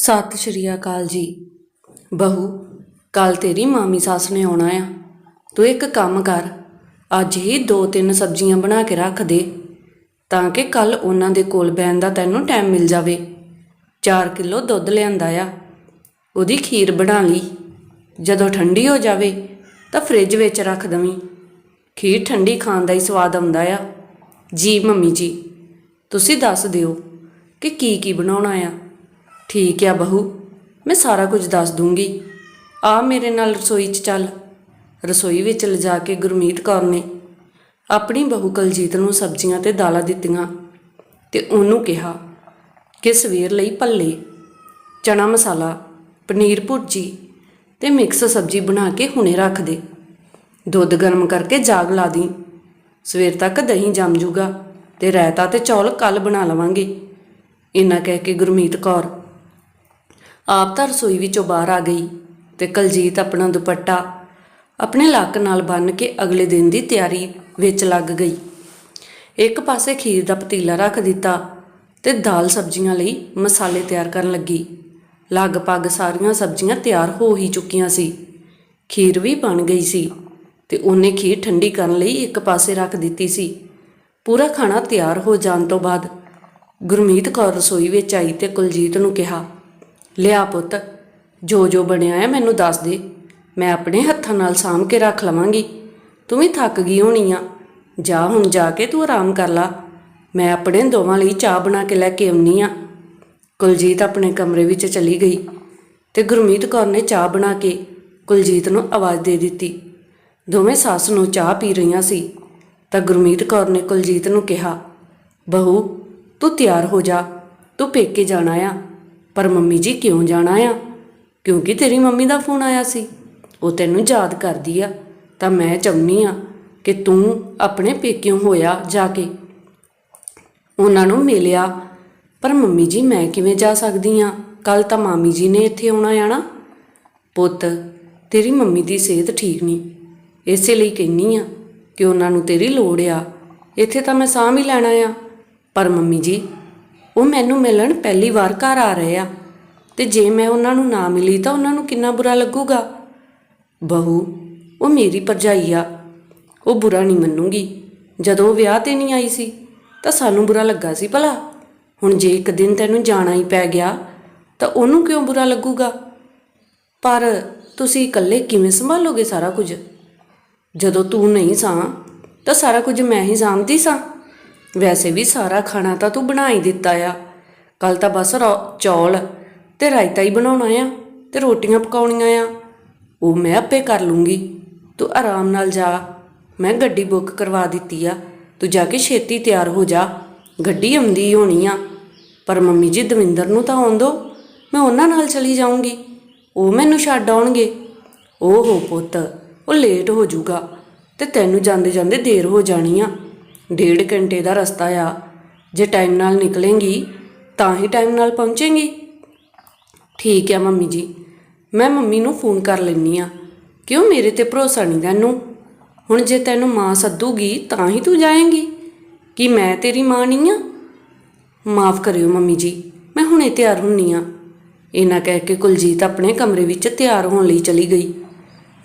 ਸਤਿ ਸ਼੍ਰੀ ਅਕਾਲ ਜੀ। ਬਹੂ ਕੱਲ ਤੇਰੀ ਮਾਮੀ ਸੱਸ ਨੇ ਆਉਣਾ ਆ। ਤੂੰ ਇੱਕ ਕੰਮ ਕਰ, ਅੱਜ ਹੀ ਦੋ ਤਿੰਨ ਸਬਜ਼ੀਆਂ ਬਣਾ ਕੇ ਰੱਖ ਦੇ, ਤਾਂ ਕਿ ਕੱਲ ਉਹਨਾਂ ਦੇ ਕੋਲ ਬੈਣ ਦਾ ਤੈਨੂੰ ਟਾਈਮ ਮਿਲ ਜਾਵੇ। 4 ਕਿਲੋ ਦੁੱਧ ਲਿਆਂਦਾ ਆ। ਉਹਦੀ ਖੀਰ ਬਣਾ ਲਈ। ਜਦੋਂ ਠੰਡੀ ਹੋ ਜਾਵੇ, ਤਾਂ ਫ੍ਰਿਜ ਵਿੱਚ ਰੱਖ ਦਵੀਂ। ਖੀਰ ਠੰਡੀ ਖਾਣ ਦਾ ਹੀ ਸਵਾਦ ਆਉਂਦਾ ਆ। ਜੀ, ਮੰਮੀ ਜੀ, ਤੁਸੀਂ ਦੱਸ ਦਿਓ ਕਿ ਕੀ ਕੀ ਬਣਾਉਣਾ ਆ? ਠੀਕ ਆ ਬਹੂ, ਮੈਂ ਸਾਰਾ ਕੁਝ ਦੱਸ ਦੂੰਗੀ। ਆ ਮੇਰੇ ਨਾਲ ਰਸੋਈ 'ਚ ਚੱਲ। ਰਸੋਈ ਵਿੱਚ ਲਿਜਾ ਕੇ ਗੁਰਮੀਤ ਕੌਰ ਨੇ ਆਪਣੀ ਬਹੂ ਕਲਜੀਤ ਨੂੰ ਸਬਜ਼ੀਆਂ ਤੇ ਦਾਲਾਂ ਦਿੱਤੀਆਂ ਤੇ ਉਹਨੂੰ ਕਿਹਾ ਕਿ ਸਵੇਰ ਲਈ ਭੱਲੇ, ਚਣਾ ਮਸਾਲਾ, ਪਨੀਰ ਭੁਰਜੀ ਤੇ ਮਿਕਸ ਸਬਜ਼ੀ ਬਣਾ ਕੇ ਹੁਣੇ ਰੱਖ ਦੇ। ਦੁੱਧ ਗਰਮ ਕਰਕੇ ਜਾਗ ਲਾ ਦੀ। ਸਵੇਰ ਤੱਕ ਦਹੀਂ ਜੰਮ ਜੂਗਾ ਤੇ ਰਾਇਤਾ ਤੇ ਚੌਲ ਕੱਲ ਬਣਾ ਲਵਾਂਗੇ। ਇੰਨਾ ਕਹਿ ਕੇ ਗੁਰਮੀਤ ਕੌਰ ਆਪ ਤਾਂ ਰਸੋਈ ਵਿੱਚੋਂ ਬਾਹਰ ਆ ਗਈ ਤੇ ਕਲਜੀਤ ਆਪਣਾ ਦੁਪੱਟਾ ਆਪਣੇ ਲੱਕ ਨਾਲ ਬੰਨ੍ਹ ਕੇ ਅਗਲੇ ਦਿਨ ਦੀ ਤਿਆਰੀ ਵਿੱਚ ਲੱਗ ਗਈ। ਇੱਕ ਪਾਸੇ ਖੀਰ ਦਾ ਪਤੀਲਾ ਰੱਖ ਦਿੱਤਾ ਤੇ ਦਾਲ ਸਬਜ਼ੀਆਂ ਲਈ ਮਸਾਲੇ ਤਿਆਰ ਕਰਨ ਲੱਗੀ। ਲਗਭਗ ਸਾਰੀਆਂ ਸਬਜ਼ੀਆਂ ਤਿਆਰ ਹੋ ਹੀ ਚੁੱਕੀਆਂ ਸੀ। ਖੀਰ ਵੀ ਬਣ ਗਈ ਸੀ ਤੇ ਉਹਨੇ ਖੀਰ ਠੰਡੀ ਕਰਨ ਲਈ ਇੱਕ ਪਾਸੇ ਰੱਖ ਦਿੱਤੀ ਸੀ। ਪੂਰਾ ਖਾਣਾ ਤਿਆਰ ਹੋ ਜਾਣ ਤੋਂ ਬਾਅਦ ਗੁਰਮੀਤ ਕੌਰ ਰਸੋਈ ਵਿੱਚ ਆਈ ਤੇ ਕੁਲਜੀਤ ਨੂੰ ਕਿਹਾ ਲਿਆ ਪੁੱਤ, ਜੋ ਜੋ ਬਣਿਆ ਹੈ ਮੈਨੂੰ ਦੱਸ ਦੇ। ਮੈਂ ਆਪਣੇ ਹੱਥਾਂ ਨਾਲ ਸਾਂਭ ਕੇ ਰੱਖ ਲਵਾਂਗੀ। ਤੂੰ ਵੀ ਥੱਕ ਗਈ ਹੋਣੀ ਆ। ਜਾ ਹੁਣ ਜਾ ਕੇ ਤੂੰ ਆਰਾਮ ਕਰ ਲਾ। ਮੈਂ ਆਪਣੇ ਦੋਵਾਂ ਲਈ ਚਾਹ ਬਣਾ ਕੇ ਲੈ ਕੇ ਆਉਣੀ ਆ। ਕੁਲਜੀਤ ਆਪਣੇ ਕਮਰੇ ਵਿੱਚ ਚਲੀ ਗਈ ਤੇ ਗੁਰਮੀਤ ਕੌਰ ਨੇ ਚਾਹ ਬਣਾ ਕੇ ਕੁਲਜੀਤ ਨੂੰ ਆਵਾਜ਼ ਦੇ ਦਿੱਤੀ। ਦੋਵੇਂ ਸੱਸ ਨੂੰ ਚਾਹ ਪੀ ਰਹੀਆਂ ਸੀ, ਤਾਂ ਗੁਰਮੀਤ ਕੌਰ ਨੇ ਕੁਲਜੀਤ ਨੂੰ ਕਿਹਾ, ਬਹੂ, ਤੂੰ ਤਿਆਰ ਹੋ ਜਾ। ਤੂੰ ਪੇਕੇ ਜਾਣਾ ਆ। ਪਰ ਮੰਮੀ ਜੀ ਕਿਉਂ ਜਾਣਾ ਆ? ਕਿਉਂਕਿ ਤੇਰੀ ਮੰਮੀ ਦਾ ਫੋਨ ਆਇਆ ਸੀ। ਉਹ ਤੈਨੂੰ ਯਾਦ ਕਰਦੀ ਆ। ਤਾਂ ਮੈਂ ਚਾਹੁੰਦੀ ਆ ਕਿ ਤੂੰ ਆਪਣੇ ਪੇਕਿਓਂ ਹੋਇਆ ਜਾ ਕੇ। ਉਹਨਾਂ ਨੂੰ ਮਿਲਿਆ। ਪਰ ਮੰਮੀ ਜੀ, ਮੈਂ ਕਿਵੇਂ ਜਾ ਸਕਦੀ ਆ? ਕੱਲ ਤਾਂ ਮਾਮੀ ਜੀ ਨੇ ਇੱਥੇ ਆਉਣਾ ਆ ਨਾ। ਪੁੱਤ, ਤੇਰੀ ਮੰਮੀ ਦੀ ਸਿਹਤ ਠੀਕ ਨਹੀਂ। ਇਸੇ ਲਈ ਕਹਿੰਨੀ ਆ ਕਿ ਉਹਨਾਂ ਨੂੰ ਤੇਰੀ ਲੋੜ ਆ। ਇੱਥੇ ਤਾਂ ਮੈਂ ਸਾਹ ਹੀ ਲੈਣਾ ਆ। ਪਰ ਮੰਮੀ ਜੀ ਉਹ ਮੈਨੂੰ ਮਿਲਣ ਪਹਿਲੀ ਵਾਰ ਘਰ ਆ ਰਹੇ ਆ। ਤੇ ਜੇ ਮੈਂ ਉਹਨਾਂ ਨੂੰ ਨਾ ਮਿਲੀ ਤਾਂ ਉਹਨਾਂ ਨੂੰ ਕਿੰਨਾ ਬੁਰਾ ਲੱਗੂਗਾ? ਬਹੂ, ਉਹ ਮੇਰੀ ਭਰਜਾਈ ਆ। ਉਹ ਬੁਰਾ ਨਹੀਂ ਮੰਨੂਗੀ। ਜਦੋਂ ਉਹ ਵਿਆਹ ਤੇ ਨਹੀਂ ਆਈ ਸੀ, ਤਾਂ ਸਾਨੂੰ ਬੁਰਾ ਲੱਗਾ ਸੀ ਭਲਾ। ਹੁਣ ਜੇ ਇੱਕ ਦਿਨ ਤੈਨੂੰ ਜਾਣਾ ਹੀ ਪੈ ਗਿਆ, ਤਾਂ ਉਹਨੂੰ ਕਿਉਂ ਬੁਰਾ ਲੱਗੂਗਾ? ਪਰ ਤੁਸੀਂ ਇਕੱਲੇ ਕਿਵੇਂ ਸੰਭਾਲੋਗੇ ਸਾਰਾ ਕੁਝ? ਜਦੋਂ ਤੂੰ ਨਹੀਂ ਸਾਂ, ਤਾਂ ਸਾਰਾ ਕੁਝ ਮੈਂ ਹੀ ਸਾਂਭਦੀ ਸਾਂ। ਵੈਸੇ ਵੀ ਸਾਰਾ ਖਾਣਾ ਤਾਂ ਤੂੰ ਬਣਾ ਹੀ ਦਿੱਤਾ ਆ। ਕੱਲ ਤਾਂ ਬਸ ਰੋ- ਚੌਲ ਤੇ ਰਾਇਤਾ ਹੀ ਬਣਾਉਣਾ ਆ ਤੇ ਰੋਟੀਆਂ ਪਕਾਉਣੀਆਂ ਆ। ਉਹ ਮੈਂ ਆਪੇ ਕਰ ਲੂੰਗੀ। ਤੂੰ ਆਰਾਮ ਨਾਲ ਜਾ। ਮੈਂ ਗੱਡੀ ਬੁੱਕ ਕਰਵਾ ਦਿੱਤੀ ਆ। ਤੂੰ ਜਾ ਕੇ ਛੇਤੀ ਤਿਆਰ ਹੋ ਜਾ। ਗੱਡੀ ਆਉਂਦੀ ਹੋਣੀ ਆ। ਪਰ ਮੰਮੀ ਜੀ ਦਵਿੰਦਰ ਨੂੰ ਤਾਂ ਆਉਣ ਦੋ। ਮੈਂ ਉਹਨਾਂ ਨਾਲ ਚਲੀ ਜਾਊਂਗੀ। ਉਹ ਮੈਨੂੰ ਛੱਡ ਆਉਣਗੇ। ਓਹੋ ਪੁੱਤ, ਉਹ ਲੇਟ ਹੋ ਜਾਊਗਾ ਤੇ ਤੈਨੂੰ ਜਾਂਦੇ ਜਾਂਦੇ ਦੇਰ ਹੋ ਜਾਣੀ ਆ। ਡੇਢ ਘੰਟੇ ਦਾ ਰਸਤਾ ਆ। ਜੇ ਟਾਈਮ ਨਾਲ ਨਿਕਲੇਂਗੀ, ਤਾਂ ਹੀ ਟਾਈਮ ਨਾਲ ਪਹੁੰਚੇਂਗੀ। ਠੀਕ ਆ ਮੰਮੀ ਜੀ। ਮੈਂ ਮੰਮੀ ਨੂੰ ਫੋਨ ਕਰ ਲੈਣੀ ਆ। ਕਿਉਂ ਮੇਰੇ ਤੇ ਭਰੋਸਾ ਨਹੀਂ ਤੈਨੂੰ? ਹੁਣ ਜੇ ਤੈਨੂੰ ਮਾਂ ਸੱਦੂਗੀ, ਤਾਂ ਹੀ ਤੂੰ ਜਾਏਂਗੀ। ਕਿ ਮੈਂ ਤੇਰੀ ਮਾਂ ਨਹੀਂ ਆ? ਮਾਫ ਕਰਿਓ ਮੰਮੀ ਜੀ, ਮੈਂ ਹੁਣੇ ਤਿਆਰ ਹੁੰਨੀ ਆ। ਇਹਨਾਂ ਕਹਿ ਕੇ ਕੁਲਜੀਤ ਆਪਣੇ ਕਮਰੇ ਵਿੱਚ ਤਿਆਰ ਹੋਣ ਲਈ ਚਲੀ ਗਈ।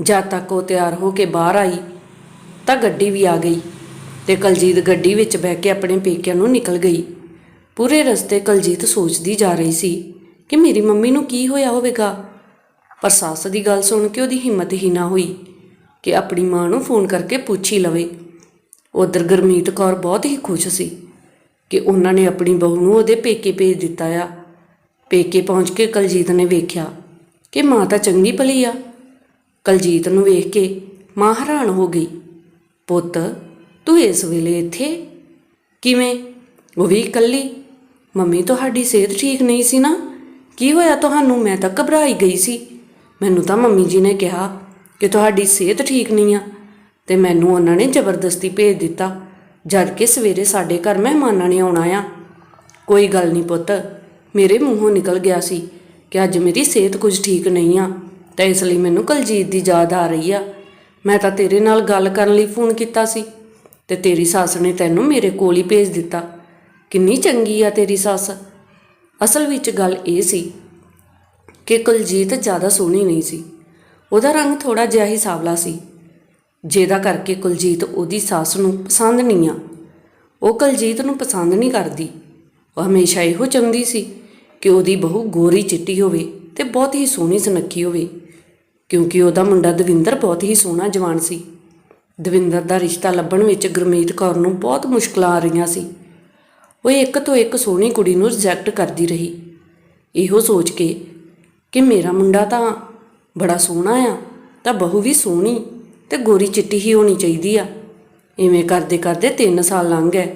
ਜਦ ਤੱਕ ਉਹ ਤਿਆਰ ਹੋ ਕੇ ਬਾਹਰ ਆਈ, ਤਾਂ ਗੱਡੀ ਵੀ ਆ ਗਈ। ਤੇ ਕਲਜੀਤ ਗੱਡੀ ਵਿੱਚ ਬਹਿ ਕੇ ਆਪਣੇ ਪੇਕਿਆਂ ਨੂੰ ਨਿਕਲ ਗਈ। ਪੂਰੇ ਰਸਤੇ ਕਲਜੀਤ ਸੋਚਦੀ ਜਾ ਰਹੀ ਸੀ ਕਿ ਮੇਰੀ ਮੰਮੀ ਨੂੰ ਕੀ ਹੋਇਆ ਹੋਵੇਗਾ। ਪਰ ਸੱਸ ਦੀ ਗੱਲ ਸੁਣ ਕੇ ਉਹਦੀ ਹਿੰਮਤ ਹੀ ਨਾ ਹੋਈ ਕਿ ਆਪਣੀ ਮਾਂ ਨੂੰ ਫੋਨ ਕਰਕੇ ਪੁੱਛ ਹੀ ਲਵੇ। ਉਧਰ ਗੁਰਮੀਤ ਕੌਰ ਬਹੁਤ ਹੀ ਖੁਸ਼ ਸੀ ਕਿ ਉਹਨਾਂ ਨੇ ਆਪਣੀ ਬਹੂ ਨੂੰ ਉਹਦੇ ਪੇਕੇ ਭੇਜ ਦਿੱਤਾ ਆ। ਪੇਕੇ ਪਹੁੰਚ ਕੇ ਕਲਜੀਤ ਨੇ ਵੇਖਿਆ ਕਿ ਮਾਂ ਤਾਂ ਚੰਗੀ ਭਲੀ ਆ। ਕਲਜੀਤ ਨੂੰ ਵੇਖ ਕੇ ਮਾਂ ਹੈਰਾਨ ਹੋ ਗਈ। ਪੁੱਤ ਤੂੰ ਇਸ ਵੇਲੇ ਇੱਥੇ? ਕਿਵੇਂ? ਉਹ ਵੀ ਇਕੱਲੀ? ਮੰਮੀ, ਤੁਹਾਡੀ ਸਿਹਤ ਠੀਕ ਨਹੀਂ ਸੀ ਨਾ? ਕੀ ਹੋਇਆ ਤੁਹਾਨੂੰ? ਮੈਂ ਤਾਂ ਘਬਰਾਈ ਗਈ ਸੀ। ਮੈਨੂੰ ਤਾਂ ਮੰਮੀ ਜੀ ਨੇ ਕਿਹਾ ਕਿ ਤੁਹਾਡੀ ਸਿਹਤ ਠੀਕ ਨਹੀਂ ਆ ਤੇ ਮੈਨੂੰ ਉਹਨਾਂ ਨੇ ਜ਼ਬਰਦਸਤੀ ਭੇਜ ਦਿੱਤਾ, ਜਦ ਕਿ ਸਵੇਰੇ ਸਾਡੇ ਘਰ ਮਹਿਮਾਨਾਂ ਨੇ ਆਉਣਾ ਆ। ਕੋਈ ਗੱਲ ਨਹੀਂ ਪੁੱਤ, ਮੇਰੇ ਮੂੰਹੋਂ ਨਿਕਲ ਗਿਆ ਸੀ ਕਿ ਅੱਜ ਮੇਰੀ ਸਿਹਤ ਕੁਝ ਠੀਕ ਨਹੀਂ ਆ, ਤਾਂ ਇਸ ਲਈ ਮੈਨੂੰ ਕਲਜੀਤ ਦੀ ਯਾਦ ਆ ਰਹੀ ਆ। ਮੈਂ ਤਾਂ ਤੇਰੇ ਨਾਲ ਗੱਲ ਕਰਨ ਲਈ ਫੋਨ ਕੀਤਾ ਸੀ। ਤੇ ਤੇਰੀ ਸੱਸ ਨੇ ਤੈਨੂੰ ਮੇਰੇ ਕੋਲ ਹੀ ਭੇਜ ਦਿੱਤਾ। ਕਿੰਨੀ ਚੰਗੀ ਆ ਤੇਰੀ ਸੱਸ। ਅਸਲ ਵਿੱਚ ਗੱਲ ਇਹ ਸੀ ਕਿ ਕੁਲਜੀਤ ਜ਼ਿਆਦਾ ਸੋਹਣੀ ਨਹੀਂ ਸੀ। ਉਹਦਾ ਰੰਗ ਥੋੜਾ ਜਿਹਾ ਹੀ ਸਾਵਲਾ ਸੀ। ਜਿਹਦਾ ਕਰਕੇ ਕੁਲਜੀਤ ਉਹਦੀ ਸੱਸ ਨੂੰ ਪਸੰਦ ਨਹੀਂ ਆ। ਉਹ ਕੁਲਜੀਤ ਨੂੰ ਪਸੰਦ ਨਹੀਂ ਕਰਦੀ। ਉਹ ਹਮੇਸ਼ਾ ਇਹੋ ਚਾਹੁੰਦੀ ਸੀ ਕਿ ਉਹਦੀ ਬਹੂ ਗੋਰੀ ਚਿੱਟੀ ਹੋਵੇ ਤੇ ਬਹੁਤ ਹੀ ਸੋਹਣੀ ਸੁਨੱਖੀ ਹੋਵੇ। ਕਿਉਂਕਿ ਉਹਦਾ ਮੁੰਡਾ ਦਵਿੰਦਰ ਬਹੁਤ ਹੀ ਸੋਹਣਾ ਜਵਾਨ ਸੀ। ਦਵਿੰਦਰ ਦਾ ਰਿਸ਼ਤਾ ਲੱਭਣ ਵਿੱਚ ਗੁਰਮੀਤ ਕੌਰ ਨੂੰ ਬਹੁਤ ਮੁਸ਼ਕਲਾਂ ਆ ਰਹੀਆਂ ਸੀ। ਉਹ ਇੱਕ ਤੋਂ ਇੱਕ ਸੋਹਣੀ ਕੁੜੀ ਨੂੰ ਰਿਜੈਕਟ ਕਰਦੀ ਰਹੀ। ਇਹੋ ਸੋਚ ਕੇ ਕਿ ਮੇਰਾ ਮੁੰਡਾ ਤਾਂ ਬੜਾ ਸੋਹਣਾ ਆ, ਤਾਂ ਬਹੂ ਵੀ ਸੋਹਣੀ ਤੇ ਗੋਰੀ ਚਿੱਟੀ ਹੀ ਹੋਣੀ ਚਾਹੀਦੀ ਆ। ਇਵੇਂ ਕਰਦੇ ਕਰਦੇ 3 ਸਾਲ ਲੰਘ ਗਏ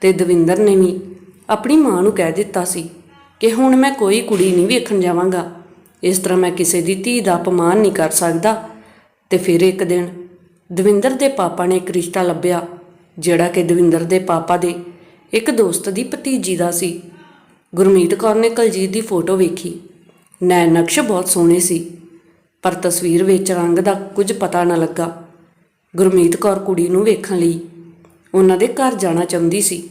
ਤੇ ਦਵਿੰਦਰ ਨੇ ਵੀ ਆਪਣੀ ਮਾਂ ਨੂੰ ਕਹਿ ਦਿੱਤਾ ਸੀ ਕਿ ਹੁਣ ਮੈਂ ਕੋਈ ਕੁੜੀ ਨਹੀਂ ਵੇਖਣ ਜਾਵਾਂਗਾ। ਇਸ ਤਰ੍ਹਾਂ ਮੈਂ ਕਿਸੇ ਦੀ ਧੀ ਦਾ ਅਪਮਾਨ ਨਹੀਂ ਕਰ ਸਕਦਾ ਤੇ ਫਿਰ ਇੱਕ ਦਿਨ ਦਵਿੰਦਰ ਦੇ ਪਾਪਾ ਨੇ ਇੱਕ ਰਿਸ਼ਤਾ ਲੱਭਿਆ, ਜਿਹੜਾ ਕਿ ਦਵਿੰਦਰ ਦੇ ਪਾਪਾ ਦੇ ਇੱਕ ਦੋਸਤ ਦੀ ਭਤੀਜੀ ਦਾ ਸੀ। ਗੁਰਮੀਤ ਕੌਰ ਨੇ ਕਲਜੀਤ ਦੀ ਫੋਟੋ ਵੇਖੀ। ਨੈਣ ਨਕਸ਼ ਬਹੁਤ ਸੋਹਣੇ ਸੀ, ਪਰ ਤਸਵੀਰ ਵਿੱਚ ਰੰਗ ਦਾ ਕੁਝ ਪਤਾ ਨਾ ਲੱਗਾ। ਗੁਰਮੀਤ ਕੌਰ ਕੁੜੀ ਨੂੰ ਵੇਖਣ ਲਈ ਉਹਨਾਂ ਦੇ ਘਰ ਜਾਣਾ ਚਾਹੁੰਦੀ ਸੀ,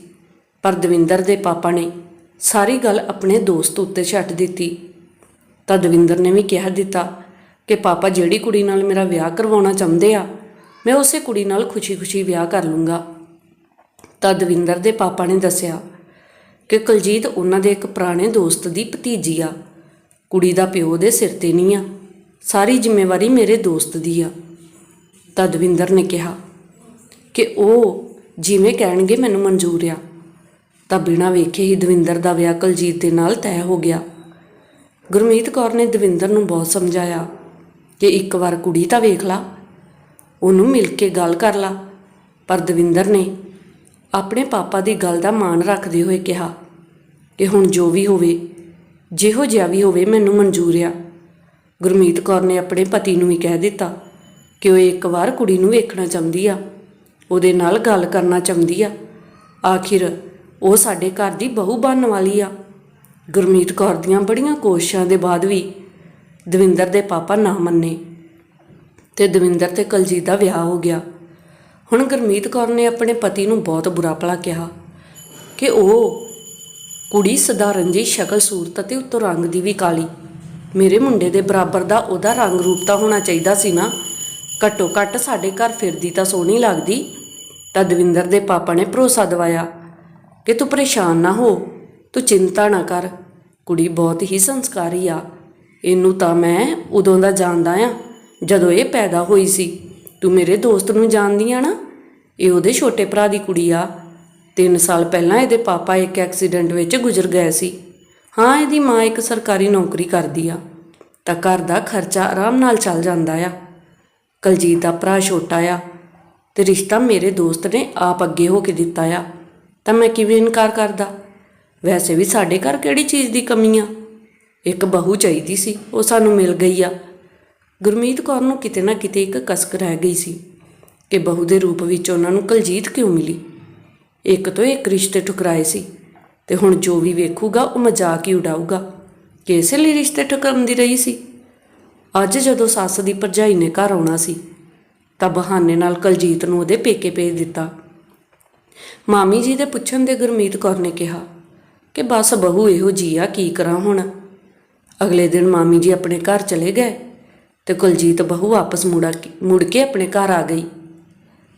ਪਰ ਦਵਿੰਦਰ ਦੇ ਪਾਪਾ ਨੇ ਸਾਰੀ ਗੱਲ ਆਪਣੇ ਦੋਸਤ ਉੱਤੇ ਛੱਡ ਦਿੱਤੀ। ਤਾਂ ਦਵਿੰਦਰ ਨੇ ਵੀ ਕਿਹਾ ਦਿੱਤਾ ਕਿ, ਪਾਪਾ, ਜਿਹੜੀ ਕੁੜੀ ਨਾਲ ਮੇਰਾ ਵਿਆਹ ਕਰਵਾਉਣਾ ਚਾਹੁੰਦੇ ਆ ਮੈਂ ਉਸੇ ਕੁੜੀ ਨਾਲ ਖੁਸ਼ੀ-ਖੁਸ਼ੀ ਵਿਆਹ ਕਰ ਲੂੰਗਾ। ਤਾਂ ਦਵਿੰਦਰ ਦੇ ਪਾਪਾ ਨੇ ਦੱਸਿਆ ਕਿ ਕੁਲਜੀਤ ਉਹਨਾਂ ਦੇ ਇੱਕ ਪੁਰਾਣੇ ਦੋਸਤ ਦੀ ਭਤੀਜੀ ਆ। ਕੁੜੀ ਦਾ ਪਿਓ ਦੇ ਸਿਰ ਤੇ ਨਹੀਂ ਆ। ਸਾਰੀ ਜ਼ਿੰਮੇਵਾਰੀ ਮੇਰੇ ਦੋਸਤ ਦੀ ਆ। ਤਾਂ ਦਵਿੰਦਰ ਨੇ ਕਿਹਾ ਕਿ ਉਹ ਜਿਵੇਂ ਕਹਿਣਗੇ ਮੈਨੂੰ ਮਨਜ਼ੂਰ ਆ। ਤਾਂ ਬਿਨਾਂ ਵੇਖੇ ਹੀ ਦਵਿੰਦਰ ਦਾ ਵਿਆਹ ਕੁਲਜੀਤ ਦੇ ਨਾਲ ਤੈਅ ਹੋ ਗਿਆ। ਗੁਰਮੀਤ ਕੌਰ ਨੇ ਦਵਿੰਦਰ ਨੂੰ ਬਹੁਤ ਸਮਝਾਇਆ ਕਿ ਇੱਕ ਵਾਰ ਕੁੜੀ ਤਾਂ ਵੇਖ ਲਾ। ਉਹਨੂੰ ਮਿਲ ਕੇ ਗੱਲ ਕਰ ਲਾ। ਪਰ ਦਵਿੰਦਰ ਨੇ ਆਪਣੇ ਪਾਪਾ ਦੀ ਗੱਲ ਦਾ ਮਾਣ ਰੱਖਦੇ ਹੋਏ ਕਿਹਾ ਕਿ ਹੁਣ ਜੋ ਵੀ ਹੋਵੇ, ਜਿਹੋ ਜਿਹਾ ਵੀ ਹੋਵੇ ਮੈਨੂੰ ਮਨਜ਼ੂਰ ਆ। ਗੁਰਮੀਤ ਕੌਰ ਨੇ ਆਪਣੇ ਪਤੀ ਨੂੰ ਵੀ ਕਹਿ ਦਿੱਤਾ ਕਿ ਉਹ ਇੱਕ ਵਾਰ ਕੁੜੀ ਨੂੰ ਵੇਖਣਾ ਚਾਹੁੰਦੀ ਆ, ਉਹਦੇ ਨਾਲ ਗੱਲ ਕਰਨਾ ਚਾਹੁੰਦੀ ਆ। ਆਖਿਰ ਉਹ ਸਾਡੇ ਘਰ ਦੀ ਬਹੂ ਬਣਨ ਵਾਲੀ ਆ। ਗੁਰਮੀਤ ਕੌਰ ਦੀਆਂ ਬੜੀਆਂ ਕੋਸ਼ਿਸ਼ਾਂ ਦੇ ਬਾਅਦ ਵੀ ਦਵਿੰਦਰ ਦੇ ਪਾਪਾ ਨਾ ਮੰਨੇ। ਤੇ ਦਵਿੰਦਰ ਤੇ ਕਲਜੀਤ ਦਾ ਵਿਆਹ ਹੋ ਗਿਆ। ਹੁਣ ਗੁਰਮੀਤ ਕੌਰ ਨੇ ਆਪਣੇ ਪਤੀ ਨੂੰ ਬਹੁਤ ਬੁਰਾ ਭਲਾ ਕਿਹਾ ਕਿ ਉਹ ਕੁੜੀ ਸਧਾਰਨ ਜਿਹੀ ਸ਼ਕਲ, ਸੂਰਤ ਅਤੇ ਉੱਤੋਂ ਰੰਗ ਦੀ ਵੀ ਕਾਲੀ। ਮੇਰੇ ਮੁੰਡੇ ਦੇ ਬਰਾਬਰ ਦਾ ਉਹਦਾ ਰੰਗ ਰੂਪ ਤਾਂ ਹੋਣਾ ਚਾਹੀਦਾ ਸੀ ਨਾ। ਘੱਟੋ ਘੱਟ ਸਾਡੇ ਘਰ ਫਿਰਦੀ ਤਾਂ ਸੋਹਣੀ ਲੱਗਦੀ, ਤਾਂ ਦਵਿੰਦਰ ਦੇ ਪਾਪਾ ਨੇ ਭਰੋਸਾ ਦਿਵਾਇਆ ਕਿ ਤੂੰ ਪਰੇਸ਼ਾਨ ਨਾ ਹੋ, ਤੂੰ ਚਿੰਤਾ ਨਾ ਕਰ। ਕੁੜੀ ਬਹੁਤ ਹੀ ਸੰਸਕਾਰੀ ਆ। ਇਹਨੂੰ ਤਾਂ ਮੈਂ ਉਦੋਂ ਦਾ ਜਾਣਦਾ ਆ। ਜਦੋਂ ਇਹ ਪੈਦਾ ਹੋਈ ਸੀ, ਤੂੰ ਮੇਰੇ ਦੋਸਤ ਨੂੰ ਜਾਣਦੀ ਆ ਨਾ? ਇਹ ਉਹਦੇ ਛੋਟੇ ਭਰਾ ਦੀ ਕੁੜੀ ਆ। 3 ਸਾਲ ਪਹਿਲਾਂ ਇਹਦੇ ਪਾਪਾ ਇੱਕ ਐਕਸੀਡੈਂਟ ਵਿੱਚ ਗੁਜ਼ਰ ਗਏ ਸੀ। ਹਾਂ, ਇਹਦੀ ਮਾਂ ਇੱਕ ਸਰਕਾਰੀ ਨੌਕਰੀ ਕਰਦੀ ਆ। ਤਾਂ ਘਰ ਦਾ ਖਰਚਾ ਆਰਾਮ ਨਾਲ ਚੱਲ ਜਾਂਦਾ ਆ। ਕਲਜੀਤ ਦਾ ਭਰਾ ਛੋਟਾ ਆ ਤੇ ਰਿਸ਼ਤਾ ਮੇਰੇ ਦੋਸਤ ਨੇ ਆਪ ਅੱਗੇ ਹੋ ਕੇ ਦਿੱਤਾ ਆ। ਤਾਂ ਮੈਂ ਕਿਵੇਂ ਇਨਕਾਰ ਕਰਦਾ? ਵੈਸੇ ਵੀ ਸਾਡੇ ਘਰ ਕਿਹੜੀ ਚੀਜ਼ ਦੀ ਕਮੀ ਆ? ਇੱਕ ਬਹੂ ਚਾਹੀਦੀ ਸੀ, ਉਹ ਸਾਨੂੰ ਮਿਲ ਗਈ ਆ। ਗੁਰਮੀਤ ਕੌਰ ਨੂੰ ਕਿਤੇ ਨਾ ਕਿਤੇ ਇੱਕ ਕਸਕ ਰਹਿ ਗਈ ਸੀ ਕਿ ਬਹੂ ਦੇ ਰੂਪ ਵਿੱਚ ਉਹਨਾਂ ਨੂੰ ਕਲਜੀਤ ਕਿਉਂ ਮਿਲੀ? ਇੱਕ ਤੋਂ ਇੱਕ ਰਿਸ਼ਤੇ ਠੁਕਰਾਏ ਸੀ ਤੇ ਹੁਣ ਜੋ ਵੀ ਵੇਖੂਗਾ ਉਹ ਮਜ਼ਾਕ ਹੀ ਉਡਾਊਗਾ ਕਿ ਇਸੇ ਲਈ ਰਿਸ਼ਤੇ ਠੁਕਰਾਉਂਦੀ ਰਹੀ ਸੀ। ਅੱਜ ਜਦੋਂ ਸੱਸ ਦੀ ਭਰਜਾਈ ਨੇ ਘਰ ਆਉਣਾ ਸੀ ਤਾਂ ਬਹਾਨੇ ਨਾਲ ਕਲਜੀਤ ਨੂੰ ਉਹਦੇ ਪੇਕੇ ਭੇਜ ਦਿੱਤਾ। ਮਾਮੀ ਜੀ ਦੇ ਪੁੱਛਣ ਤੇ ਗੁਰਮੀਤ ਕੌਰ ਨੇ ਕਿਹਾ ਕਿ ਬਸ ਬਹੂ ਇਹੋ ਜੀ ਆ, ਕੀ ਕਰਾਂ ਹੁਣ? ਅਗਲੇ ਦਿਨ ਮਾਮੀ ਜੀ ਆਪਣੇ ਘਰ ਚਲੇ ਗਏ ਤੇ ਕੁਲਜੀਤ ਬਹੂ ਵਾਪਸ ਮੁੜਾ ਕੇ, ਮੁੜ ਕੇ ਆਪਣੇ ਘਰ ਆ ਗਈ।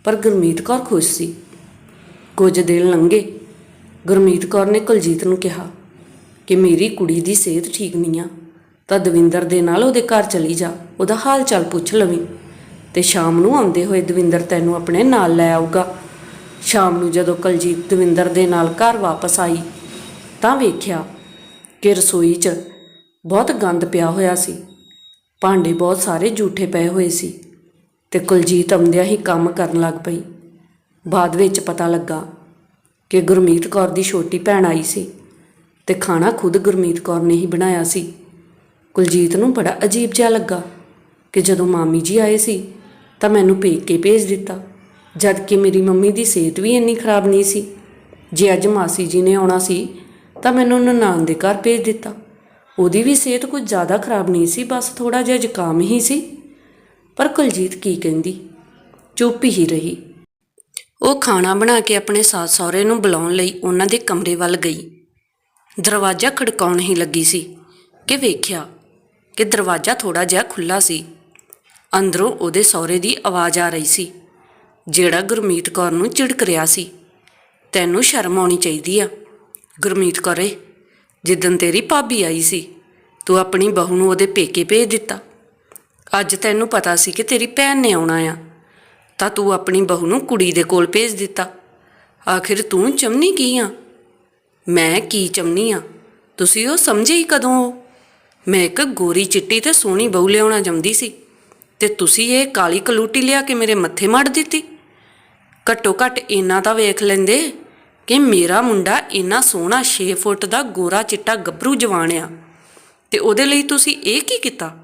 ਪਰ ਗੁਰਮੀਤ ਕੌਰ ਖੁਸ਼ ਸੀ। ਕੁਝ ਦਿਨ ਲੰਘੇ। ਗੁਰਮੀਤ ਕੌਰ ਨੇ ਕੁਲਜੀਤ ਨੂੰ ਕਿਹਾ ਕਿ ਮੇਰੀ ਕੁੜੀ ਦੀ ਸਿਹਤ ਠੀਕ ਨਹੀਂ ਆ, ਤਾਂ ਦਵਿੰਦਰ ਦੇ ਨਾਲ ਉਹਦੇ ਘਰ ਚਲੀ ਜਾ, ਉਹਦਾ ਹਾਲ ਚਾਲ ਪੁੱਛ ਲਵੀਂ। ਤੇ ਸ਼ਾਮ ਨੂੰ ਆਉਂਦੇ ਹੋਏ ਦਵਿੰਦਰ ਤੈਨੂੰ ਆਪਣੇ ਨਾਲ ਲੈ ਆਊਗਾ। ਸ਼ਾਮ ਨੂੰ ਜਦੋਂ ਕੁਲਜੀਤ ਦਵਿੰਦਰ ਦੇ ਨਾਲ ਘਰ ਵਾਪਸ ਆਈ, ਤਾਂ ਵੇਖਿਆ ਕਿ ਰਸੋਈ 'ਚ ਬਹੁਤ ਗੰਦ ਪਿਆ ਹੋਇਆ ਸੀ। ਭਾਂਡੇ ਬਹੁਤ ਸਾਰੇ ਝੂਠੇ ਪਏ ਹੋਏ ਸੀ ਤੇ ਕੁਲਜੀਤ ਆਉਂਦਿਆਂ ਹੀ ਕੰਮ ਕਰਨ ਲੱਗ ਪਈ। ਬਾਅਦ ਵਿੱਚ ਪਤਾ ਲੱਗਾ ਕਿ ਗੁਰਮੀਤ ਕੌਰ ਦੀ ਛੋਟੀ ਭੈਣ ਆਈ ਸੀ ਤੇ ਖਾਣਾ ਖੁਦ ਗੁਰਮੀਤ ਕੌਰ ਨੇ ਹੀ ਬਣਾਇਆ ਸੀ। ਕੁਲਜੀਤ ਨੂੰ ਬੜਾ ਅਜੀਬ ਜਿਹਾ ਲੱਗਾ ਕਿ ਜਦੋਂ ਮਾਮੀ ਜੀ ਆਏ ਸੀ ਤਾਂ ਮੈਨੂੰ ਪੇਕੇ ਭੇਜ ਦਿੱਤਾ, ਜਦ ਕਿ ਮੇਰੀ ਮੰਮੀ ਦੀ ਸਿਹਤ ਵੀ ਇੰਨੀ ਖਰਾਬ ਨਹੀਂ ਸੀ। ਜੇ ਅੱਜ ਮਾਸੀ ਜੀ ਨੇ ਆਉਣਾ ਸੀ ਤਾਂ ਮੈਨੂੰ ਨਨਾਣ ਦੇ ਘਰ ਭੇਜ ਦਿੱਤਾ। ਉਹਦੀ ਵੀ ਸਿਹਤ ਕੁਝ ਜ਼ਿਆਦਾ ਖਰਾਬ ਨਹੀਂ ਸੀ, ਬਸ ਥੋੜਾ ਜਿਹਾ ਜ਼ੁਕਾਮ ਹੀ ਸੀ। ਪਰ ਕੁਲਜੀਤ ਕੀ ਕਹਿੰਦੀ? ਚੁੱਪ ਹੀ ਰਹੀ। ਉਹ ਖਾਣਾ ਬਣਾ ਕੇ ਆਪਣੇ ਸਾਸ ਸਹੁਰੇ ਨੂੰ ਬੁਲਾਉਣ ਲਈ ਉਹਨਾਂ ਦੇ ਕਮਰੇ ਵੱਲ ਗਈ। ਦਰਵਾਜ਼ਾ ਖੜਕਾਉਣ ਹੀ ਲੱਗੀ ਸੀ ਕਿ ਵੇਖਿਆ ਕਿ ਦਰਵਾਜ਼ਾ ਥੋੜਾ ਜਿਹਾ ਖੁੱਲਾ ਸੀ। ਅੰਦਰੋਂ ਉਹਦੇ ਸਹੁਰੇ ਦੀ ਆਵਾਜ਼ ਆ ਰਹੀ ਸੀ, ਜਿਹੜਾ ਗੁਰਮੀਤ ਕੌਰ ਨੂੰ ਝਿੜਕ ਰਿਹਾ ਸੀ। ਤੈਨੂੰ ਸ਼ਰਮ ਆਉਣੀ ਚਾਹੀਦੀ ਆ, ਗੁਰਮੀਤ ਕੌਰੇ। ਜਿੱਦਨ ਤੇਰੀ ਭਾਬੀ ਆਈ ਸੀ, ਤੂੰ ਆਪਣੀ ਬਹੂ ਨੂੰ ਉਹਦੇ ਪੇਕੇ ਭੇਜ ਦਿੱਤਾ। ਅੱਜ ਤੈਨੂੰ ਪਤਾ ਸੀ ਕਿ ਤੇਰੀ ਭੈਣ ਨੇ ਆਉਣਾ ਆ। ਤਾਂ ਤੂੰ ਆਪਣੀ ਬਹੂ ਨੂੰ ਕੁੜੀ ਦੇ ਕੋਲ ਭੇਜ ਦਿੱਤਾ। ਆਖਿਰ ਤੂੰ ਚਮਨੀ ਕੀ ਆ? ਮੈਂ ਕੀ ਚਮਨੀ ਆ? ਤੁਸੀਂ ਉਹ ਸਮਝੇ ਹੀ ਕਦੋਂ ਹੋ? ਮੈਂ ਇੱਕ ਗੋਰੀ ਚਿੱਟੀ ਤੇ ਸੋਹਣੀ ਬਹੂ ਲਿਆਉਣਾ ਜੰਮਦੀ ਸੀ, ਤੇ ਤੁਸੀਂ ਇਹ ਕਾਲੀ ਕਲੂਟੀ ਲਿਆ ਕੇ ਮੇਰੇ ਮੱਥੇ ਮੜ ਦਿੱਤੀ। ਘੱਟੋ ਘੱਟ ਇੰਨਾ ਤਾਂ ਵੇਖ ਲੈਂਦੇ। ਕਿ ਮੇਰਾ ਮੁੰਡਾ ਇੰਨਾ ਸੋਹਣਾ 6 ਫੁੱਟ ਦਾ ਗੋਰਾ ਚਿੱਟਾ ਗੱਭਰੂ ਜਵਾਨ ਆ। ਤੇ ਉਹਦੇ ਲਈ ਤੁਸੀਂ ਇਹ ਕੀ ਕੀਤਾ?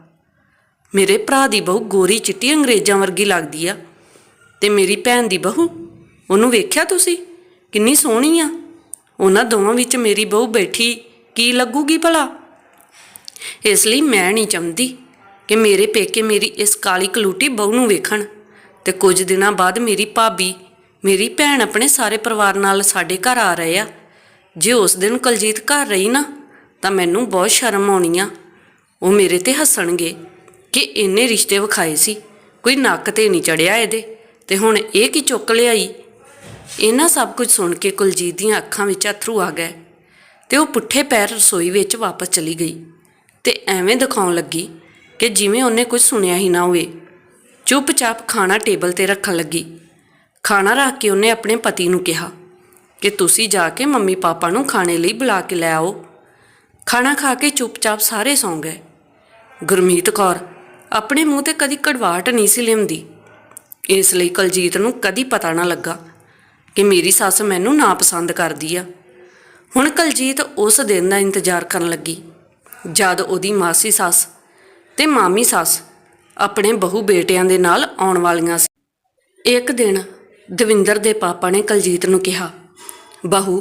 ਮੇਰੇ ਭਰਾ ਦੀ ਬਹੂ ਗੋਰੀ ਚਿੱਟੀ ਅੰਗਰੇਜ਼ਾਂ ਵਰਗੀ ਲੱਗਦੀ ਆ। ਤੇ ਮੇਰੀ ਭੈਣ ਦੀ ਬਹੂ? ਉਹਨੂੰ ਵੇਖਿਆ ਤੁਸੀਂ? ਕਿੰਨੀ ਸੋਹਣੀ ਆ। ਉਹਨਾਂ ਦੋਵਾਂ ਵਿੱਚ ਮੇਰੀ ਬਹੂ ਬੈਠੀ ਕੀ ਲੱਗੂਗੀ ਭਲਾ? ਇਸ ਲਈ ਮੈਂ ਨਹੀਂ ਚਾਹੁੰਦੀ ਕਿ ਮੇਰੇ ਪੇਕੇ ਮੇਰੀ ਇਸ ਕਾਲੀ ਕਲੂਟੀ ਬਹੂ ਨੂੰ ਵੇਖਣ। ਤੇ ਕੁਝ ਦਿਨਾਂ ਬਾਅਦ ਮੇਰੀ ਭਾਬੀ ਮੇਰੀ ਭੈਣ ਆਪਣੇ ਸਾਰੇ ਪਰਿਵਾਰ ਨਾਲ ਸਾਡੇ ਘਰ ਆ ਰਹੇ ਆ। ਜੇ ਉਸ ਦਿਨ ਕੁਲਜੀਤ ਘਰ ਰਹੀ ਨਾ, ਤਾਂ ਮੈਨੂੰ ਬਹੁਤ ਸ਼ਰਮ ਆਉਣੀ ਆ। ਉਹ ਮੇਰੇ ਤੇ ਹੱਸਣਗੇ ਕਿ ਇੰਨੇ ਰਿਸ਼ਤੇ ਵਿਖਾਏ ਸੀ, ਕੋਈ ਨੱਕ ਤੇ ਨਹੀਂ ਚੜਿਆ ਇਹਦੇ। ਤੇ ਹੁਣ ਇਹ ਕੀ ਚੁੱਕ ਲਿਆਈ? ਇਹਨਾਂ ਸਭ ਕੁਝ ਸੁਣ ਕੇ ਕੁਲਜੀਤ ਦੀਆਂ ਅੱਖਾਂ ਵਿੱਚ ਅਥਰੂ ਆ ਗਏ ਤੇ ਉਹ ਪੁੱਠੇ ਪੈਰ ਰਸੋਈ ਵਿੱਚ ਵਾਪਸ ਚਲੀ ਗਈ ਤੇ ਐਵੇਂ ਦਿਖਾਉਣ ਲੱਗੀ ਕਿ ਜਿਵੇਂ ਉਹਨੇ ਕੁਝ ਸੁਣਿਆ ਹੀ ਨਾ ਹੋਵੇ। ਚੁੱਪਚਾਪ ਖਾਣਾ ਟੇਬਲ ਤੇ ਰੱਖਣ ਲੱਗੀ। ਖਾਣਾ ਰੱਖ ਕੇ ਉਹਨੇ ਆਪਣੇ ਪਤੀ ਨੂੰ ਕਿਹਾ ਕਿ ਤੁਸੀਂ ਜਾ ਕੇ ਮੰਮੀ ਪਾਪਾ ਨੂੰ ਖਾਣੇ ਲਈ ਬੁਲਾ ਕੇ ਲੈ ਆਓ। ਖਾਣਾ ਖਾ ਕੇ ਚੁੱਪਚਾਪ ਸਾਰੇ ਸੌਂ ਗਏ। ਗੁਰਮੀਤ ਕੌਰ ਆਪਣੇ ਮੂੰਹ ਤੇ ਕਦੀ ਕੜਵਾਟ ਨਹੀਂ ਸੀ ਲਿਆਉਂਦੀ। ਇਸ ਲਈ ਕਲਜੀਤ ਨੂੰ ਕਦੀ ਪਤਾ ਨਾ ਲੱਗਾ ਕਿ ਮੇਰੀ ਸੱਸ ਮੈਨੂੰ ਨਾ ਪਸੰਦ ਕਰਦੀ ਆ। ਹੁਣ ਕਲਜੀਤ ਉਸ ਦਿਨ ਦਾ ਇੰਤਜ਼ਾਰ ਕਰਨ ਲੱਗੀ। ਜਦ ਉਹਦੀ ਮਾਸੀ ਸੱਸ ਤੇ ਮਾਮੀ ਸੱਸ ਆਪਣੇ ਬਹੂ ਬੇਟਿਆਂ ਦੇ ਨਾਲ ਆਉਣ ਵਾਲੀਆਂ ਸੀ। ਇੱਕ ਦਿਨ ਦਵਿੰਦਰ ਦੇ ਪਾਪਾ ਨੇ ਕਲਜੀਤ ਨੂੰ ਕਿਹਾ, ਬਹੂ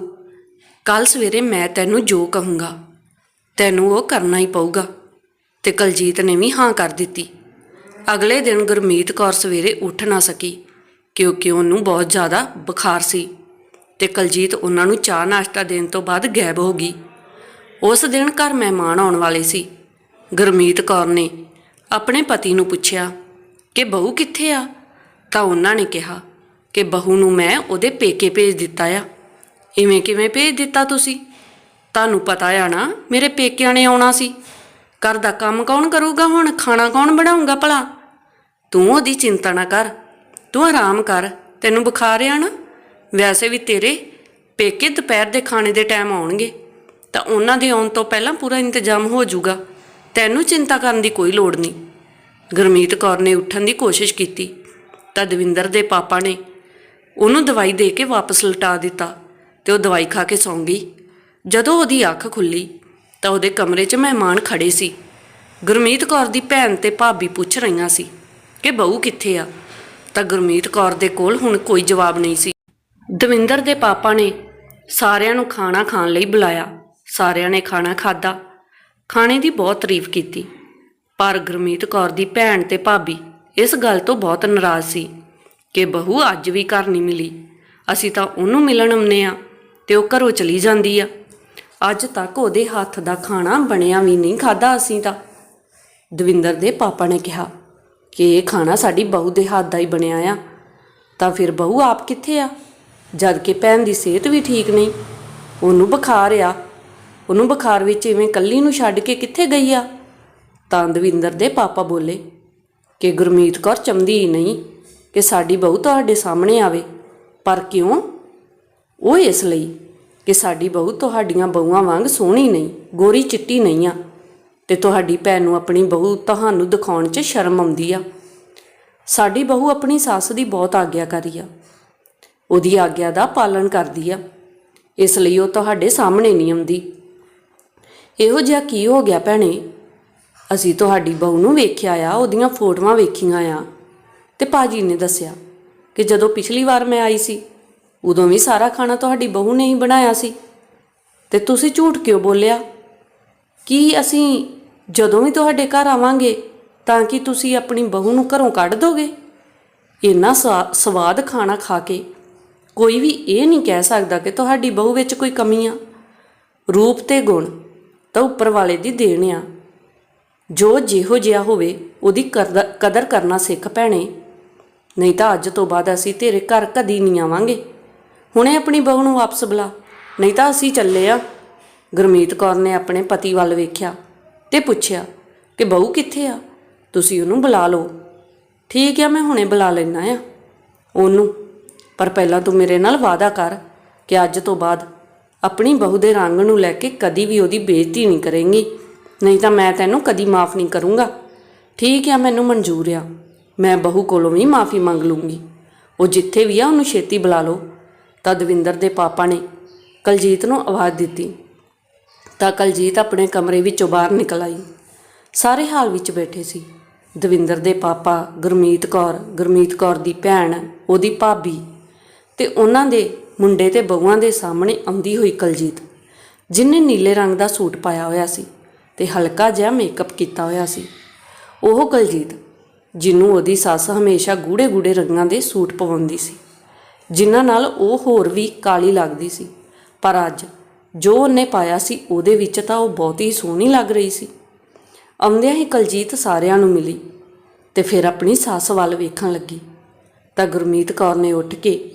ਕੱਲ ਸਵੇਰੇ ਮੈਂ ਤੈਨੂੰ ਜੋ ਕਹੂੰਗਾ, ਤੈਨੂੰ ਉਹ ਕਰਨਾ ਹੀ ਪਊਗਾ। ਤੇ ਕਲਜੀਤ ਨੇ ਵੀ ਹਾਂ ਕਰ ਦਿੱਤੀ। ਅਗਲੇ ਦਿਨ ਗੁਰਮੀਤ ਕੌਰ ਸਵੇਰੇ ਉੱਠ ਨਾ ਸਕੀ, ਕਿਉਂਕਿ ਉਹਨੂੰ ਬਹੁਤ ਜ਼ਿਆਦਾ ਬੁਖਾਰ ਸੀ ਤੇ ਕਲਜੀਤ ਉਹਨਾਂ ਨੂੰ ਚਾਹ ਨਾਸ਼ਤਾ ਦੇਣ ਤੋਂ ਬਾਅਦ ਗਾਇਬ ਹੋ ਗਈ। ਉਸ ਦਿਨ ਘਰ ਮਹਿਮਾਨ ਆਉਣ ਵਾਲੇ ਸੀ। ਗੁਰਮੀਤ ਕੌਰ ਨੇ ਆਪਣੇ ਪਤੀ ਨੂੰ ਪੁੱਛਿਆ ਕਿ, ਬਹੂ, ਕਿੱਥੇ ਆ? ਤਾਂ ਉਹਨਾਂ ਨੇ ਕਿਹਾ ਕਿ ਬਹੂ ਨੂੰ ਮੈਂ ਉਹਦੇ ਪੇਕੇ ਭੇਜ ਦਿੱਤਾ ਆ। ਇਵੇਂ ਕਿਵੇਂ ਭੇਜ ਦਿੱਤਾ ਤੁਸੀਂ? ਤੁਹਾਨੂੰ ਪਤਾ ਆ ਨਾ, ਮੇਰੇ ਪੇਕਿਆਂ ਨੇ ਆਉਣਾ ਸੀ। ਘਰ ਦਾ ਕੰਮ ਕੌਣ ਕਰੂਗਾ ਹੁਣ? ਖਾਣਾ ਕੌਣ ਬਣਾਊਗਾ ਭਲਾ? ਤੂੰ ਉਹਦੀ ਚਿੰਤਾ ਨਾ ਕਰ। ਤੂੰ ਆਰਾਮ ਕਰ। ਤੈਨੂੰ ਬੁਖਾਰ ਆ ਨਾ? ਵੈਸੇ ਵੀ ਤੇਰੇ ਪੇਕੇ ਦੁਪਹਿਰ ਦੇ ਖਾਣੇ ਦੇ ਟਾਈਮ ਆਉਣਗੇ। ਤਾਂ ਉਹਨਾਂ ਦੇ ਆਉਣ ਤੋਂ ਪਹਿਲਾਂ ਪੂਰਾ ਇੰਤਜ਼ਾਮ ਹੋ ਜਾਊਗਾ। ਤੈਨੂੰ ਚਿੰਤਾ ਕਰਨ ਦੀ ਕੋਈ ਲੋੜ ਨਹੀਂ। ਗੁਰਮੀਤ ਕੌਰ ਨੇ ਉੱਠਣ ਦੀ ਕੋਸ਼ਿਸ਼ ਕੀਤੀ। ਤਾਂ ਦਵਿੰਦਰ ਦੇ ਪਾਪਾ ਨੇ ਉਹਨੂੰ ਦਵਾਈ ਦੇ ਕੇ ਵਾਪਸ ਲਟਾ ਦਿੱਤਾ ਤੇ ਉਹ ਦਵਾਈ ਖਾ ਕੇ ਸੌਂ ਗਈ। ਜਦੋਂ ਉਹਦੀ ਅੱਖ ਖੁੱਲੀ ਤਾਂ ਉਹਦੇ ਕਮਰੇ 'ਚ ਮਹਿਮਾਨ ਖੜੇ ਸੀ। ਗੁਰਮੀਤ ਕੌਰ ਦੀ ਭੈਣ ਤੇ ਭਾਬੀ ਪੁੱਛ ਰਹੀਆਂ ਸੀ ਕਿ ਬਹੂ ਕਿੱਥੇ ਆ? ਤਾਂ ਗੁਰਮੀਤ ਕੌਰ ਦੇ ਕੋਲ ਹੁਣ ਕੋਈ ਜਵਾਬ ਨਹੀਂ ਸੀ। ਦਵਿੰਦਰ ਦੇ ਪਾਪਾ ਨੇ ਸਾਰਿਆਂ ਨੂੰ ਖਾਣਾ ਖਾਣ ਲਈ ਬੁਲਾਇਆ। ਸਾਰਿਆਂ ਨੇ ਖਾਣਾ ਖਾਦਾ ਖਾਣੇ ਦੀ ਬਹੁਤ ਤਾਰੀਫ ਕੀਤੀ। ਪਰ ਗੁਰਮੀਤ ਕੌਰ ਦੀ ਭੈਣ ਤੇ ਭਾਬੀ ਇਸ ਗੱਲ ਤੋਂ ਬਹੁਤ ਨਾਰਾਜ਼ ਸੀ। ਕਿ ਬਹੂ ਅੱਜ ਵੀ ਘਰ ਨਹੀਂ ਮਿਲੀ। ਅਸੀਂ ਤਾਂ ਉਹਨੂੰ ਮਿਲਣ ਆਉਂਦੇ ਆ ਤੇ ਉਹ ਘਰੋਂ ਚਲੀ ਜਾਂਦੀ ਆ। ਅੱਜ ਤੱਕ ਉਹਦੇ ਹੱਥ ਦਾ ਖਾਣਾ ਬਣਿਆ ਵੀ ਨਹੀਂ ਖਾਦਾ ਅਸੀਂ ਤਾਂ। ਦਵਿੰਦਰ ਦੇ ਪਾਪਾ ਨੇ ਕਿਹਾ ਕਿ ਇਹ ਖਾਣਾ ਸਾਡੀ ਬਹੂ ਦੇ ਹੱਥ ਦਾ ਹੀ ਬਣਿਆ ਆ। ਤਾਂ ਫਿਰ ਬਹੂ ਆਪ ਕਿੱਥੇ ਆ? ਜਦ ਕਿ ਭੈਣ ਦੀ ਸਿਹਤ ਵੀ ਠੀਕ ਨਹੀਂ। ਉਹਨੂੰ ਬੁਖਾਰ ਆ। ਉਹਨੂੰ ਬੁਖਾਰ ਵਿੱਚ ਇਵੇਂ ਕੱਲੀ ਨੂੰ ਛੱਡ ਕੇ ਕਿੱਥੇ ਗਈ ਆ? ਤਾਂ ਦਵਿੰਦਰ ਦੇ ਪਾਪਾ ਬੋਲੇ ਕਿ ਗੁਰਮੀਤ ਕੌਰ ਚੰਦੀ ਹੀ ਨਹੀਂ। ਕਿ ਸਾਡੀ ਬਹੂ ਤੁਹਾਡੇ ਸਾਹਮਣੇ ਆਵੇ। ਪਰ ਕਿਉਂ? ਉਹ ਇਸ ਲਈ ਕਿ ਸਾਡੀ ਬਹੂ ਤੁਹਾਡੀਆਂ ਬਹੂਆਂ ਵਾਂਗ ਸੋਹਣੀ ਨਹੀਂ, ਗੋਰੀ ਚਿੱਟੀ ਨਹੀਂ ਆ ਤੇ ਤੁਹਾਡੀ ਭੈਣ ਨੂੰ ਆਪਣੀ ਬਹੂ ਤੁਹਾਨੂੰ ਦਿਖਾਉਣ 'ਚ ਸ਼ਰਮ ਆਉਂਦੀ ਆ। ਸਾਡੀ ਬਹੂ ਆਪਣੀ ਸੱਸ ਦੀ ਬਹੁਤ ਆਗਿਆਕਾਰੀ ਆ। ਉਹਦੀ ਆਗਿਆ ਦਾ ਪਾਲਣ ਕਰਦੀ ਆ। ਇਸ ਲਈ ਉਹ ਤੁਹਾਡੇ ਸਾਹਮਣੇ ਨਹੀਂ ਆਉਂਦੀ। ਇਹੋ ਜਿਹਾ ਕੀ ਹੋ ਗਿਆ ਭੈਣੇ? ਅਸੀਂ ਤੁਹਾਡੀ ਬਹੂ ਨੂੰ ਵੇਖਿਆ ਆ, ਉਹਦੀਆਂ ਫੋਟੋਆਂ ਵੇਖੀਆਂ ਆ। ਤੇ ਪਾਜੀ ਨੇ ਦੱਸਿਆ ਕਿ ਜਦੋਂ ਪਿਛਲੀ ਵਾਰ ਮੈਂ ਆਈ ਸੀ, ਉਦੋਂ ਵੀ ਸਾਰਾ ਖਾਣਾ ਤੁਹਾਡੀ ਬਹੂ ਨੇ ਹੀ ਬਣਾਇਆ ਸੀ। ਤੇ ਤੁਸੀਂ ਝੂਠ ਕਿਉਂ ਬੋਲਿਆ? ਕੀ ਅਸੀਂ ਜਦੋਂ ਵੀ ਤੁਹਾਡੇ ਘਰ ਆਵਾਂਗੇ, ਤਾਂ ਕਿ ਤੁਸੀਂ ਆਪਣੀ ਬਹੂ ਨੂੰ ਘਰੋਂ ਕੱਢ ਦੋਗੇ? ਇੰਨਾ ਸਵਾ- ਸਵਾਦ ਖਾਣਾ ਖਾ ਕੇ ਕੋਈ ਵੀ ਇਹ ਨਹੀਂ ਕਹਿ ਸਕਦਾ ਕਿ ਤੁਹਾਡੀ ਬਹੂ ਵਿੱਚ ਕੋਈ ਕਮੀ ਆ। ਰੂਪ ਤੇ ਗੁਣ ਤਾਂ ਉੱਪਰ ਵਾਲੇ ਦੀ ਦੇਣ ਆ। ਜੋ ਜਿਹੋ ਜਿਹਾ ਹੋਵੇ, ਉਹਦੀ ਕਰਦਾ- ਕਦਰ ਕਰਨਾ ਸਿੱਖ ਭੈਣੇ। ਨਹੀਂ ਤਾਂ ਅੱਜ ਤੋਂ ਬਾਅਦ ਅਸੀਂ ਤੇਰੇ ਘਰ ਕਦੀ ਨਹੀਂ ਆਵਾਂਗੇ। ਹੁਣੇ ਆਪਣੀ ਬਹੂ ਨੂੰ ਵਾਪਸ ਬੁਲਾ। ਨਹੀਂ ਤਾਂ ਅਸੀਂ ਚੱਲੇ ਆ। ਗੁਰਮੀਤ ਕੌਰ ਨੇ ਆਪਣੇ ਪਤੀ ਵੱਲ ਵੇਖਿਆ ਤੇ ਪੁੱਛਿਆ ਕਿ ਬਹੂ ਕਿੱਥੇ ਆ? ਤੁਸੀਂ ਉਹਨੂੰ ਬੁਲਾ ਲਓ। ਠੀਕ ਆ, ਮੈਂ ਹੁਣੇ ਬੁਲਾ ਲੈਣਾ ਆ। ਉਹਨੂੰ, ਪਰ ਪਹਿਲਾਂ ਤੂੰ ਮੇਰੇ ਨਾਲ ਵਾਅਦਾ ਕਰ ਕਿ ਅੱਜ ਤੋਂ ਬਾਅਦ ਆਪਣੀ ਬਹੂ ਦੇ ਰੰਗ ਨੂੰ ਲੈ ਕੇ ਕਦੀ ਵੀ ਉਹਦੀ ਬੇਇੱਜ਼ਤੀ ਨਹੀਂ ਕਰੇਂਗੀ। ਨਹੀਂ ਤਾਂ ਮੈਂ ਤੈਨੂੰ ਕਦੀ ਮਾਫ ਨਹੀਂ ਕਰੂੰਗਾ। ਠੀਕ ਆ, ਮੈਨੂੰ ਮਨਜ਼ੂਰ ਆ। ਮੈਂ ਬਹੂ ਕੋਲੋਂ ਵੀ ਮਾਫੀ ਮੰਗ ਲੂੰਗੀ। ਉਹ ਜਿੱਥੇ ਵੀ ਆ, ਉਹਨੂੰ ਛੇਤੀ ਬੁਲਾ ਲਓ। ਤਾਂ ਦਵਿੰਦਰ ਦੇ ਪਾਪਾ ਨੇ ਕਲਜੀਤ ਨੂੰ ਆਵਾਜ਼ ਦਿੱਤੀ। ਤਾਂ ਕਲਜੀਤ ਆਪਣੇ ਕਮਰੇ ਵਿੱਚੋਂ ਬਾਹਰ ਨਿਕਲ ਆਈ। ਸਾਰੇ ਹਾਲ ਵਿੱਚ ਬੈਠੇ ਸੀ। ਦਵਿੰਦਰ ਦੇ ਪਾਪਾ, ਗੁਰਮੀਤ ਕੌਰ ਗੁਰਮੀਤ ਕੌਰ ਦੀ ਭੈਣ, ਉਹਦੀ ਭਾਬੀ ਤੇ ਉਹਨਾਂ ਦੇ ਮੁੰਡੇ ਤੇ ਬਹੂਆਂ ਦੇ ਸਾਹਮਣੇ ਆਉਂਦੀ ਹੋਈ ਕਲਜੀਤ, ਜਿਨੇ ਨੀਲੇ ਰੰਗ ਦਾ ਸੂਟ ਪਾਇਆ ਹੋਇਆ ਸੀ ਤੇ ਹਲਕਾ ਜਿਹਾ ਮੇਕਅਪ ਕੀਤਾ ਹੋਇਆ ਸੀ। ਉਹ ਕਲਜੀਤ ਜਿਹਨੂੰ ਉਹਦੀ ਸੱਸ ਹਮੇਸ਼ਾ ਗੂੜੇ ਗੂੜੇ ਰੰਗਾਂ ਦੇ ਸੂਟ ਪਵਾਉਂਦੀ ਸੀ। ਜਿਨ੍ਹਾਂ ਨਾਲ ਉਹ ਹੋਰ ਵੀ ਕਾਲੀ ਲੱਗਦੀ ਸੀ। ਪਰ ਅੱਜ ਜੋ ਉਹਨੇ ਪਾਇਆ ਸੀ, ਉਹਦੇ ਵਿੱਚ ਤਾਂ ਉਹ ਬਹੁਤ ਹੀ ਸੋਹਣੀ ਲੱਗ ਰਹੀ ਸੀ। ਆਉਂਦਿਆਂ ਹੀ ਕਲਜੀਤ ਸਾਰਿਆਂ ਨੂੰ ਮਿਲੀ ਤੇ ਫਿਰ ਆਪਣੀ ਸੱਸ ਵੱਲ ਵੇਖਣ ਲੱਗੀ। ਤਾਂ ਗੁਰਮੀਤ ਕੌਰ ਨੇ ਉੱਠ ਕੇ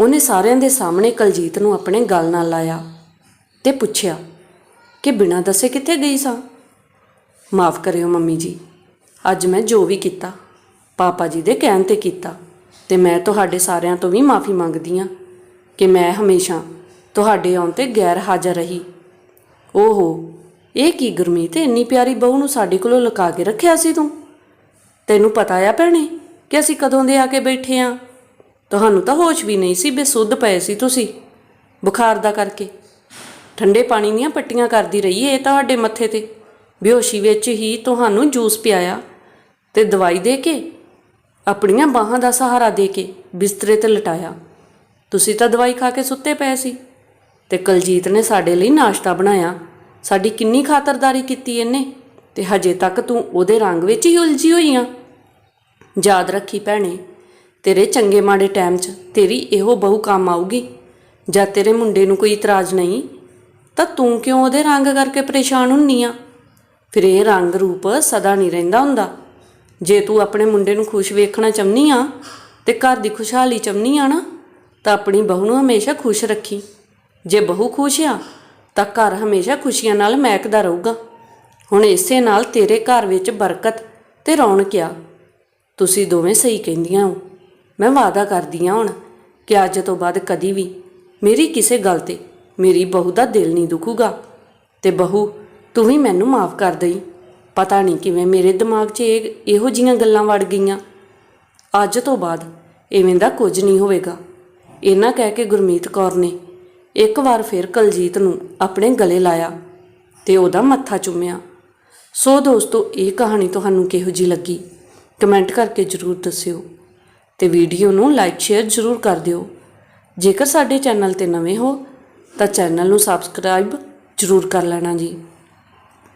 ਉਹਨੇ ਸਾਰਿਆਂ ਦੇ ਸਾਹਮਣੇ ਕਲਜੀਤ ਨੂੰ ਆਪਣੇ ਗੱਲ ਨਾਲ ਲਾਇਆ ਤੇ ਪੁੱਛਿਆ ਕਿ ਬਿਨਾਂ ਦੱਸੇ ਕਿੱਥੇ ਗਈ ਸਾਂ? ਮਾਫ ਕਰਿਓ ਮੰਮੀ ਜੀ। ਅੱਜ ਮੈਂ ਜੋ ਵੀ ਕੀਤਾ, ਪਾਪਾ ਜੀ ਦੇ ਕਹਿਣ ਤੇ ਕੀਤਾ ਤੇ ਮੈਂ ਤੁਹਾਡੇ ਸਾਰਿਆਂ ਤੋਂ ਵੀ ਮਾਫੀ ਮੰਗਦੀ ਹਾਂ ਕਿ ਮੈਂ ਹਮੇਸ਼ਾ ਤੁਹਾਡੇ ਆਉਣ ਤੇ ਗੈਰ ਹਾਜ਼ਰ ਰਹੀ। ਓਹੋ, ਇਹ ਕੀ ਗੁਰਮੀਤ, ਇੰਨੀ ਪਿਆਰੀ ਬਹੂ ਨੂੰ ਸਾਡੇ ਕੋਲੋਂ ਲੁਕਾ ਕੇ ਰੱਖਿਆ ਸੀ ਤੂੰ? ਤੈਨੂੰ ਪਤਾ ਆ ਭੈਣੇ ਕਿ ਅਸੀਂ ਕਦੋਂ ਦੇ ਆ ਕੇ ਬੈਠੇ ਆ? ਤੁਹਾਨੂੰ ਤਾਂ ਹੋਸ਼ ਵੀ ਨਹੀਂ ਸੀ ਬੇਸੁੱਧ ਪਏ ਸੀ ਤੁਸੀਂ? ਬੁਖਾਰ ਦਾ ਕਰਕੇ। ਠੰਡੇ ਪਾਣੀ ਦੀਆਂ ਪੱਟੀਆਂ ਕਰਦੀ ਰਹੀ ਇਹ ਤੁਹਾਡੇ ਮੱਥੇ ਤੇ। ਬੇਹੋਸ਼ੀ ਵਿੱਚ ਹੀ ਤੁਹਾਨੂੰ ਜੂਸ ਪਿਆਇਆ। ਤੇ ਦਵਾਈ ਦੇ ਕੇ, ਆਪਣੀਆਂ ਬਾਹਾਂ ਦਾ ਸਹਾਰਾ ਦੇ ਕੇ ਬਿਸਤਰੇ ਤੇ ਲਟਾਇਆ। ਤੁਸੀਂ ਤਾਂ ਦਵਾਈ ਖਾ ਕੇ ਸੁੱਤੇ ਪਏ ਸੀ ਤੇ ਕਲਜੀਤ ਨੇ ਸਾਡੇ ਲਈ ਨਾਸ਼ਤਾ ਬਣਾਇਆ। ਸਾਡੀ ਕਿੰਨੀ ਖਾਤਰਦਾਰੀ ਕੀਤੀ ਇਹਨੇ ਤੇ ਹਜੇ ਤੱਕ ਤੂੰ ਉਹਦੇ ਰੰਗ ਵਿੱਚ ਹੀ ਉਲਝੀ ਹੋਈ ਆ। ਯਾਦ ਰੱਖੀ ਭੈਣੇ, ਤੇਰੇ ਚੰਗੇ ਮਾੜੇ ਟਾਈਮ 'ਚ ਤੇਰੀ ਇਹੋ ਬਹੁ ਕੰਮ ਆਊਗੀ। ਜਾਂ ਤੇਰੇ ਮੁੰਡੇ ਨੂੰ ਕੋਈ ਇਤਰਾਜ਼ ਨਹੀਂ, ਤਾਂ ਤੂੰ ਕਿਉਂ ਉਹਦੇ ਰੰਗ ਕਰਕੇ ਪਰੇਸ਼ਾਨ ਹੁੰਨੀ ਆ? ਫਿਰ ਇਹ ਰੰਗ ਰੂਪ ਸਦਾ ਨਹੀਂ ਰਹਿੰਦਾ ਹੁੰਦਾ। ਜੇ ਤੂੰ ਆਪਣੇ ਮੁੰਡੇ ਨੂੰ ਖੁਸ਼ ਵੇਖਣਾ ਚਾਹੁੰਦੀ ਆ ਤੇ ਘਰ ਦੀ ਖੁਸ਼ਹਾਲੀ ਚਾਹੁੰਦੀ ਆ ਨਾ, ਤਾਂ ਆਪਣੀ ਬਹੂ ਨੂੰ ਹਮੇਸ਼ਾ ਖੁਸ਼ ਰੱਖੀ। ਜੇ ਬਹੂ ਖੁਸ਼ ਆ, ਤਾਂ ਘਰ ਹਮੇਸ਼ਾ ਖੁਸ਼ੀਆਂ ਨਾਲ ਮਹਿਕਦਾ ਰਹੂਗਾ। ਹੁਣ ਇਸੇ ਨਾਲ ਤੇਰੇ ਘਰ ਵਿੱਚ ਬਰਕਤ ਤੇ ਰੌਣਕ ਆ। ਤੁਸੀਂ ਦੋਵੇਂ ਸਹੀ ਕਹਿੰਦੀਆਂ ਹੋ। ਮੈਂ ਵਾਅਦਾ ਕਰਦੀ ਹਾਂ ਹੁਣ ਕਿ ਅੱਜ ਤੋਂ ਬਾਅਦ ਕਦੀ ਵੀ ਮੇਰੀ ਕਿਸੇ ਗੱਲ ਤੇ ਮੇਰੀ ਬਹੂ ਦਾ ਦਿਲ ਨਹੀਂ ਦੁਖੂਗਾ। ਤੇ ਬਹੂ, ਤੂੰ ਵੀ ਮੈਨੂੰ ਮਾਫ ਕਰ ਦੇਈ। ਪਤਾ ਨਹੀਂ ਕਿਵੇਂ ਮੇਰੇ ਦਿਮਾਗ 'ਚ ਇਹ ਇਹੋ ਜੀਆਂ ਗੱਲਾਂ ਵੜ ਗਈਆਂ। ਅੱਜ ਤੋਂ ਬਾਅਦ ਐਵੇਂ ਦਾ ਕੁਝ ਨਹੀਂ ਹੋਵੇਗਾ। ਇਹਨਾਂ ਕਹਿ ਕੇ ਗੁਰਮੀਤ ਕੌਰ ਨੇ ਇੱਕ ਵਾਰ ਫਿਰ ਕਲਜੀਤ ਨੂੰ ਆਪਣੇ ਗਲੇ ਲਾਇਆ ਤੇ ਉਹਦਾ ਮੱਥਾ ਚੁੰਮਿਆ। ਸੋ ਦੋਸਤੋ, ਇਹ ਕਹਾਣੀ ਤੁਹਾਨੂੰ ਕਿਹੋ ਜੀ ਲੱਗੀ? ਕਮੈਂਟ ਕਰਕੇ ਜਰੂਰ ਦੱਸਿਓ ਤੇ ਵੀਡੀਓ ਨੂੰ ਲਾਈਕ, ਸ਼ੇਅਰ ਜਰੂਰ ਕਰ ਦਿਓ। ਜੇਕਰ ਸਾਡੇ ਚੈਨਲ ਤੇ ਨਵੇਂ ਹੋ ਤਾਂ ਚੈਨਲ ਨੂੰ ਸਬਸਕ੍ਰਾਈਬ ਜਰੂਰ ਕਰ ਲੈਣਾ ਜੀ।